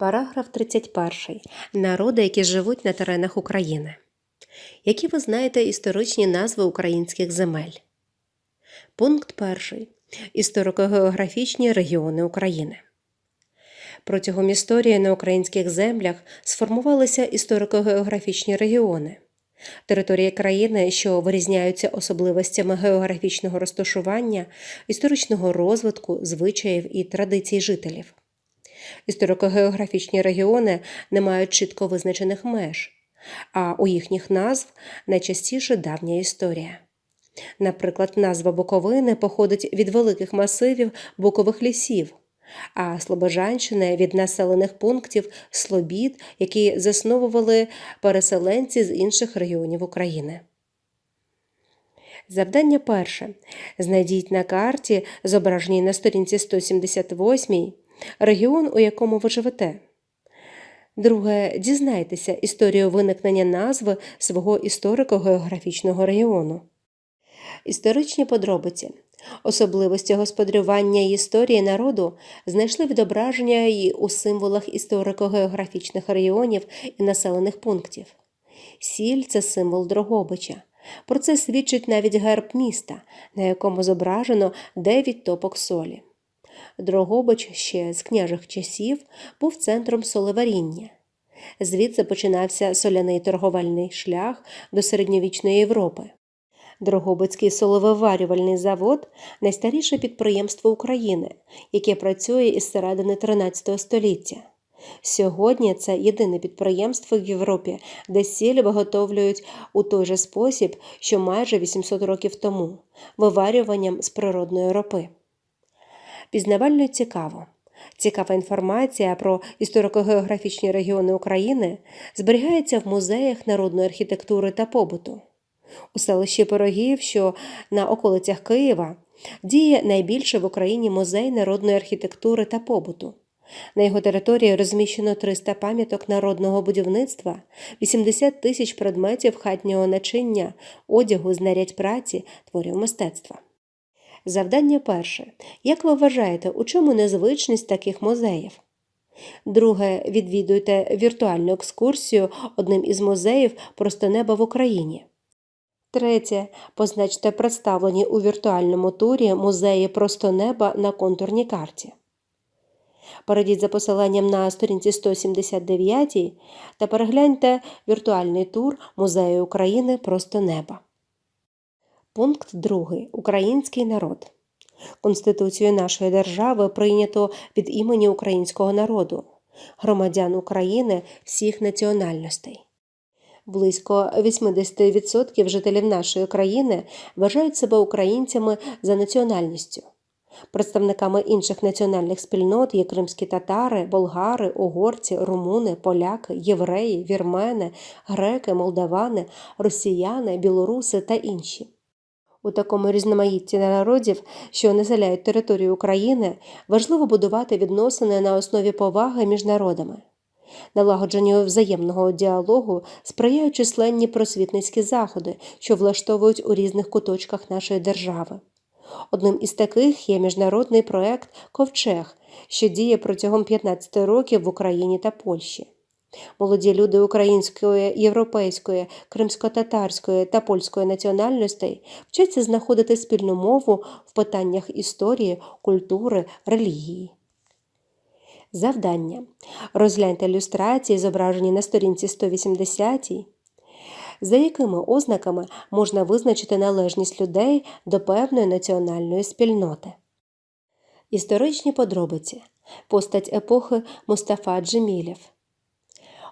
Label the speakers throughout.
Speaker 1: Параграф 31. Народи, які живуть на теренах України. Які ви знаєте історичні назви українських земель? Пункт 1. Історико-географічні регіони України. Протягом історії на українських землях сформувалися історико-географічні регіони. Території країни, що вирізняються особливостями географічного розташування, історичного розвитку, звичаїв і традицій жителів. Історико-географічні регіони не мають чітко визначених меж, а у їхніх назв найчастіше давня історія. Наприклад, назва Буковини походить від великих масивів букових лісів, а Слобожанщина від населених пунктів Слобід, які засновували переселенці з інших регіонів України. Завдання перше. Знайдіть на карті, зображеній на сторінці 178, регіон, у якому ви живете. Друге. Дізнайтеся історію виникнення назви свого історико-географічного регіону. Історичні подробиці. Особливості господарювання історії народу знайшли відображення і у символах історико-географічних регіонів і населених пунктів. Сіль це символ Дрогобича. Про це свідчить навіть герб міста, на якому зображено 9 топок солі. Дрогобич ще з княжих часів був центром солеваріння. Звідси починався соляний торговельний шлях до середньовічної Європи. Дрогобицький соловиварювальний завод найстаріше підприємство України, яке працює із середини 13 століття. Сьогодні це єдине підприємство в Європі, де сіль виготовлюють у той же спосіб, що майже 800 років тому виварюванням з природної ропи. Пізнавально цікаво. Цікава інформація про історико-географічні регіони України зберігається в музеях народної архітектури та побуту. У селищі Пирогів, що на околицях Києва, діє найбільший в Україні музей народної архітектури та побуту. На його території розміщено 300 пам'яток народного будівництва, 80 тисяч предметів хатнього начиння, одягу, знарядь праці, творів мистецтва. Завдання перше. Як ви вважаєте, у чому незвичність таких музеїв? Друге. Відвідуйте віртуальну екскурсію одним із музеїв Просто неба в Україні. Третє. Позначте представлені у віртуальному турі музеї Просто неба на контурній карті. Перейдіть за посиланням на сторінці 179 та перегляньте віртуальний тур Музею України Просто неба. Пункт 2. Український народ. Конституцію нашої держави прийнято від імені українського народу, громадян України всіх національностей. Близько 80% жителів нашої країни вважають себе українцями за національністю. Представниками інших національних спільнот є кримські татари, болгари, угорці, румуни, поляки, євреї, вірмени, греки, молдавани, росіяни, білоруси та інші. У такому різноманітті народів, що населяють територію України, важливо будувати відносини на основі поваги між народами. Налагодженню взаємного діалогу сприяють численні просвітницькі заходи, що влаштовують у різних куточках нашої держави. Одним із таких є міжнародний проект Ковчег, що діє протягом 15 років в Україні та Польщі. Молоді люди української, європейської, кримсько-татарської та польської національностей вчаться знаходити спільну мову в питаннях історії, культури, релігії. Завдання. Розгляньте ілюстрації, зображені на сторінці 180, за якими ознаками можна визначити належність людей до певної національної спільноти. Історичні подробиці. Постать епохи Мустафа Джемілєв.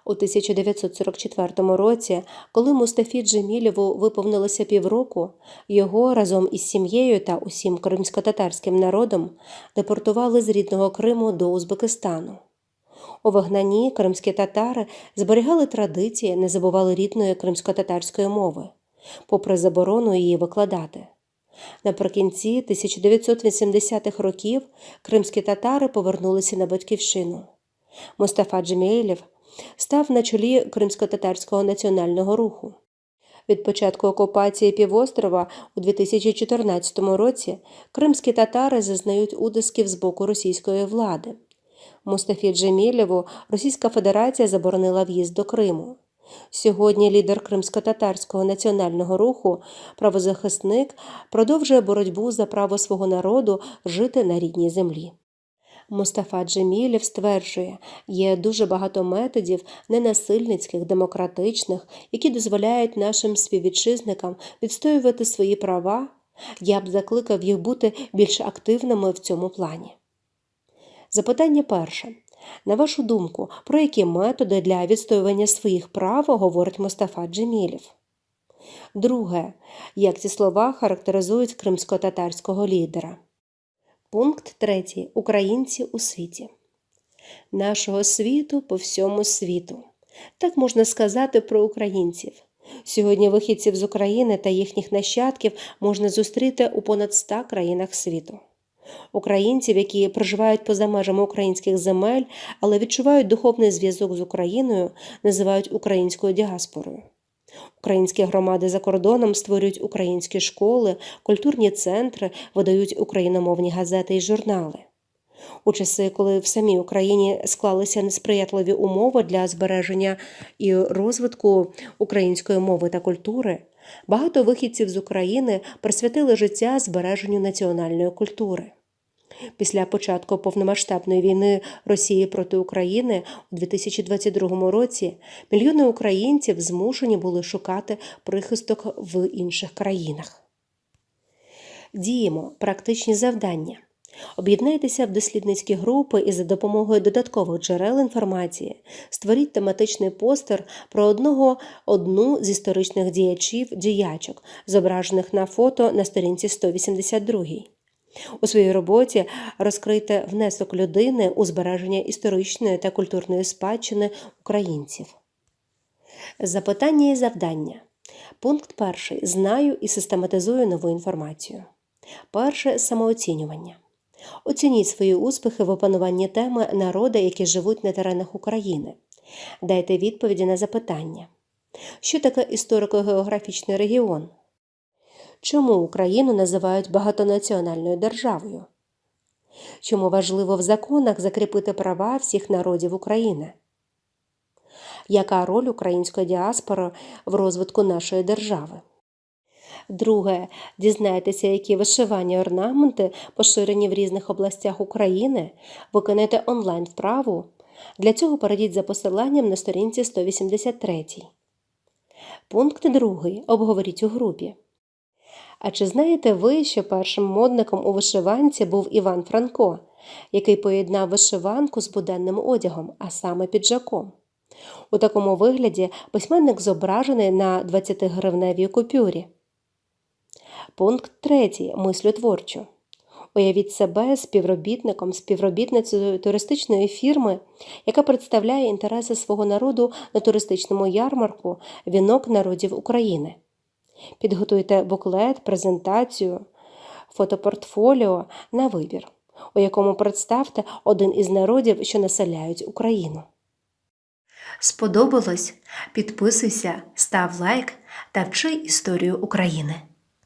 Speaker 1: У 1944 році, коли Мустафі Джемілєву виповнилося півроку, його разом із сім'єю та усім кримсько-татарським народом депортували з рідного Криму до Узбекистану. У вигнанні кримські татари зберігали традиції, не забували рідної кримсько-татарської мови, попри заборону її викладати. Наприкінці 1980-х років кримські татари повернулися на батьківщину. Мустафа Джемілєв став на чолі кримсько-татарського національного руху. Від початку окупації півострова у 2014 році кримські татари зазнають утисків з боку російської влади. Мустафі Джемілєву Російська Федерація заборонила в'їзд до Криму. Сьогодні лідер кримсько-татарського національного руху, правозахисник, продовжує боротьбу за право свого народу жити на рідній землі. Мустафа Джемілєв стверджує, є дуже багато методів ненасильницьких, демократичних, які дозволяють нашим співвітчизникам відстоювати свої права. Я б закликав їх бути більш активними в цьому плані. Запитання перше. На вашу думку, про які методи для відстоювання своїх прав говорить Мустафа Джемілєв? Друге. Як ці слова характеризують кримсько-татарського лідера? Пункт 3. Українці у світі. Нашого світу по всьому світу. Так можна сказати про українців. Сьогодні вихідців з України та їхніх нащадків можна зустріти у понад 100 країнах світу. Українців, які проживають поза межами українських земель, але відчувають духовний зв'язок з Україною, називають українською діаспорою. Українські громади за кордоном створюють українські школи, культурні центри, видають україномовні газети і журнали. У часи, коли в самій Україні склалися несприятливі умови для збереження і розвитку української мови та культури, багато вихідців з України присвятили життя збереженню національної культури. Після початку повномасштабної війни Росії проти України у 2022 році мільйони українців змушені були шукати прихисток в інших країнах. Діємо практичні завдання. Об'єднайтеся в дослідницькі групи і за допомогою додаткових джерел інформації створіть тематичний постер про одного одну з історичних діячів діячок, зображених на фото на сторінці 182. У своїй роботі розкрийте внесок людини у збереження історичної та культурної спадщини українців. Запитання і завдання. Пункт перший. Знаю і систематизую нову інформацію. Перше самооцінювання. Оцініть свої успіхи в опануванні теми народи, які живуть на теренах України. Дайте відповіді на запитання. Що таке історико-географічний регіон? Чому Україну називають багатонаціональною державою? Чому важливо в законах закріпити права всіх народів України? Яка роль української діаспори в розвитку нашої держави? Друге, дізнайтеся, які вишивання орнаменти поширені в різних областях України, виконайте онлайн вправу. Для цього перейдіть за посиланням на сторінці 183. Пункт 2. Обговоріть у групі. А чи знаєте ви, що першим модником у вишиванці був Іван Франко, який поєднав вишиванку з буденним одягом, а саме піджаком? У такому вигляді письменник зображений на 20-гривневій купюрі. Пункт 3. Мислю творчу. Уявіть себе співробітником, співробітницею туристичної фірми, яка представляє інтереси свого народу на туристичному ярмарку Вінок народів України. Підготуйте буклет, презентацію, фотопортфоліо на вибір, у якому представте один із народів, що населяють Україну. Сподобалось? Підписуйся, став лайк та вчи історію України.